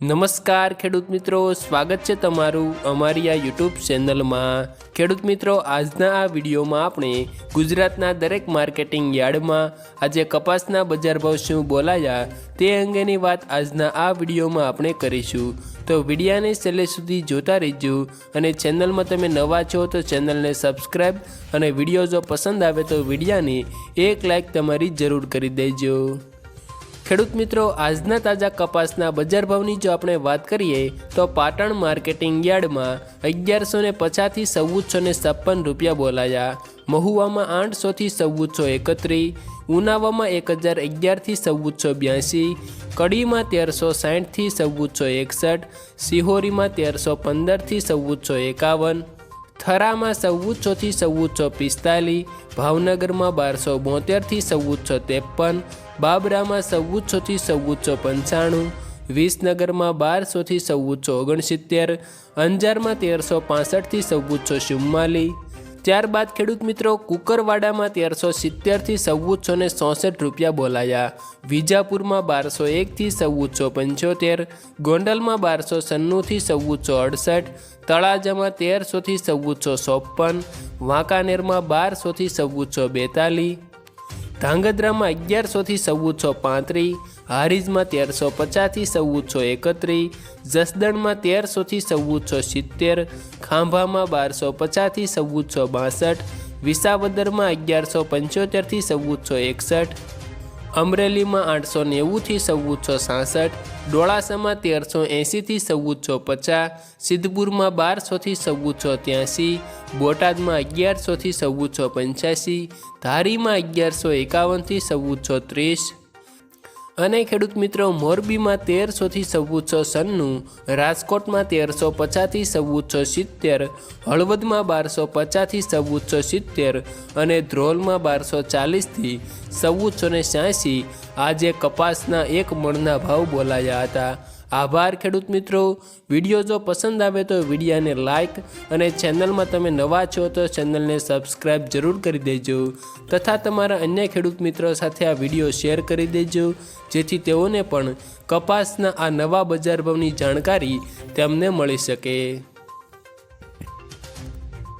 નમસ્કાર ખેડૂત મિત્રો, સ્વાગત છે તમારું અમારી આ યુટ્યુબ ચેનલમાં. ખેડૂત મિત્રો, આજના આ વિડીયોમાં આપણે ગુજરાતના દરેક માર્કેટિંગ યાર્ડમાં આજે કપાસના બજાર ભાવ શું બોલાયા તે અંગેની વાત આજના આ વિડીયોમાં આપણે કરીશું. તો વિડીયાને છેલ્લે સુધી જોતા રહેજો અને ચેનલમાં તમે નવા છો તો ચેનલને સબસ્ક્રાઈબ અને વીડિયો જો પસંદ આવે તો વિડીયાને એક લાઇક તમારી જરૂર કરી દેજો. ખેડૂત મિત્રો, આજના તાજા કપાસના બજાર ભાવની જો આપણે વાત કરીએ, તો પાટણ માર્કેટિંગ યાર્ડમાં અગિયારસો ને પચાસથી ચૌદસો ને છપ્પન રૂપિયા બોલાયા. મહુવામાં આઠસોથી ચૌદસો એકત્રીસ, ઉનાવામાં એક હજાર અગિયારથી ચૌદસો બ્યાસી, કડીમાં તેરસો સાઠથી ચૌદસો એકસઠ, સિહોરીમાં તેરસો પંદરથી ચૌદસો એકાવન, થરામાં ચૌદસોથી ચૌદસો પિસ્તાલીસ, ભાવનગરમાં બારસો બોતેરથી ચૌદસો ત્રેપન બાબરામાં ચૌદસોથી ચૌદસો પંચાણું, વિસનગરમાં બારસોથી ચૌદસો ઓગણસિત્તેર, અંજારમાં તેરસો પાસઠથી ચૌદસો ચુમ્માલી ત્યારબાદ ખેડૂત મિત્રો, કુકરવાડામાં તેરસો સિત્તેરથી ચૌદસો ને ચોસઠ રૂપિયા બોલાયા. વિજાપુરમાં બારસો એકથી ચૌદસો પંચોતેર, ગોંડલમાં બારસો સન્નુંથી ચૌદસો અડસઠ, તળાજામાં તેરસોથી ચૌદસો ચોપન વાંકાનેરમાં બારસોથી ચૌદસો બેતાલીસ ધાંગધ્રામાં અગિયારસોથી ચૌદસો પાંત્રીસ, હારીજમાં તેરસો પચાસથી ચૌદસો એકત્રીસ, જસદણમાં તેરસોથી ચૌદસો સિત્તેર, ખાંભામાં બારસો પચાસથી ચૌદસો બાસઠ, વિસાવદરમાં અગિયારસો પંચોતેરથી ચૌદસો એકસઠ અમરેલીમાં આઠસો નેવુંથી ચૌદસો સાસઠ, ડોળાસામાં તેરસો એંશીથી ચૌદસો પચાસ, સિદ્ધપુરમાં બારસોથી ચૌદસો ત્યાંસી બોટાદમાં અગિયારસોથી ચૌદસો પંચ્યાસી ધારીમાં અગિયારસો એકાવનથી ચૌદસો ત્રીસ અને ખેડૂત મિત્રો, મોરબીમાં તેરસોથી ચૌદસો સન્નું, રાજકોટમાં તેરસો પચાસથી ચૌદસો સિત્તેર, હળવદમાં બારસો પચાસથી ચૌદસો સિત્તેર અને ધ્રોલમાં બારસો ચાલીસથી ચૌદસો ને આજે કપાસના એક મણના ભાવ બોલાયા હતા. આભાર ખેડૂત મિત્રો. વીડિયો જો પસંદ આવે તો વિડીયાને લાઇક અને ચેનલમાં તમે નવા છો તો ચેનલને સબસ્ક્રાઈબ જરૂર કરી દેજો. તથા તમારા અન્ય ખેડૂત મિત્રો સાથે આ વીડિયો શેર કરી દેજો. જેથી તેઓને પણ કપાસના આ નવા બજાર ભાવની જાણકારી તેમને મળી શકે.